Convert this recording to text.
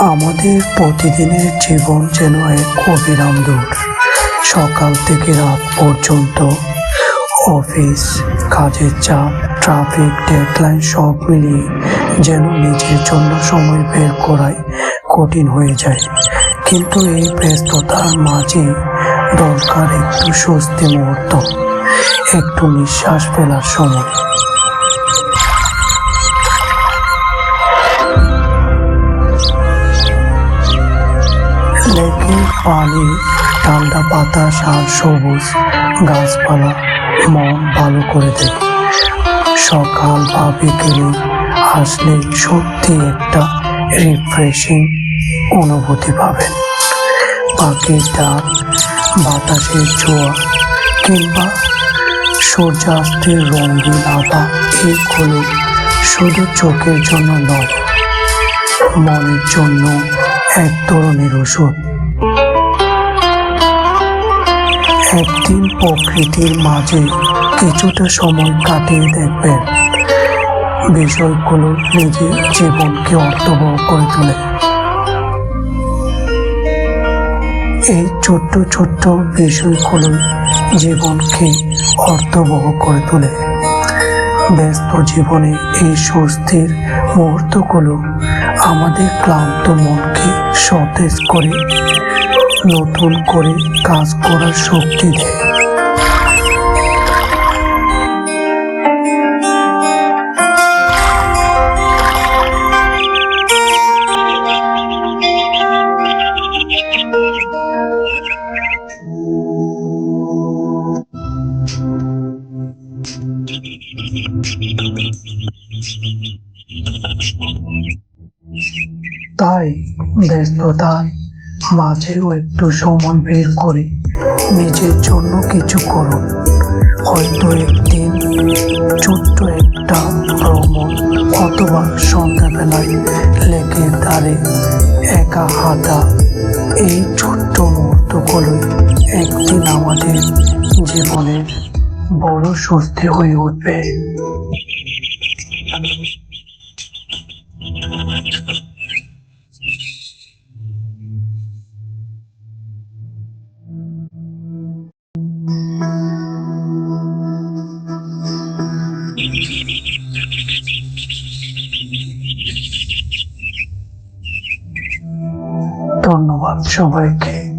আমাদের প্রতিদিনের জীবন যেন এক অবিরাম দৌড় সকাল থেকে রাত পর্যন্ত অফিস, কাজের চাপ, ট্রাফিক, ডেডলাইন সব মিলিয়ে যেন নিজের জন্য সময় বের করাই কঠিন হয়ে যায়। কিন্তু এই ব্যস্ততার মাঝে দরকার একটু স্বস্তি মুহূর্ত, একটু নিঃশ্বাস ফেলার সময়। লেকের পানি, ঠান্ডা বাতাস আর সবুজ গাছপালা মন ভালো করে দেয় সকাল বা বিকেলে আসলে সত্যি একটা রিফ্রেশিং অনুভূতি পাবেন। পাখির ডাক, বাতাসের ছোঁয়া কিংবা সূর্যাস্তের রঙিন আভা এইগুলো শুধু চোখের জন্য নয়, মনের জন্য এক ধরনের ওষুধ। একদিন প্রকৃতির মাঝে কিছুটা সময় কাটিয়ে দেখবেন, বিষয়গুলো নিজের জীবনকে অর্থবহ করে তোলে। এই ছোট্ট ছোট্ট বিষয়গুলো জীবনকে অর্থবহ করে তোলে। ব্যস্ত জীবনে এই স্বস্তির মুহূর্তগুলো আমাদের ক্লান্ত মনকে সতেজ করে নতুন করে কাজ করার শক্তি দেয়। তাই ব্যস্ততায় মাঝেও একটু সময় বের করে নিজের জন্য কিছু করুন। হয়তো একদিন ছোট্ট একটা ভ্রমণ অথবা সন্ধ্যাবেলায় লেকের ধারে একা হাঁটা এই ছোট্ট মুহূর্তগুলোই একদিন আমাদের জীবনের বড় স্বস্তি হয়ে উঠবে। ধন্যবাদ সবাইকে।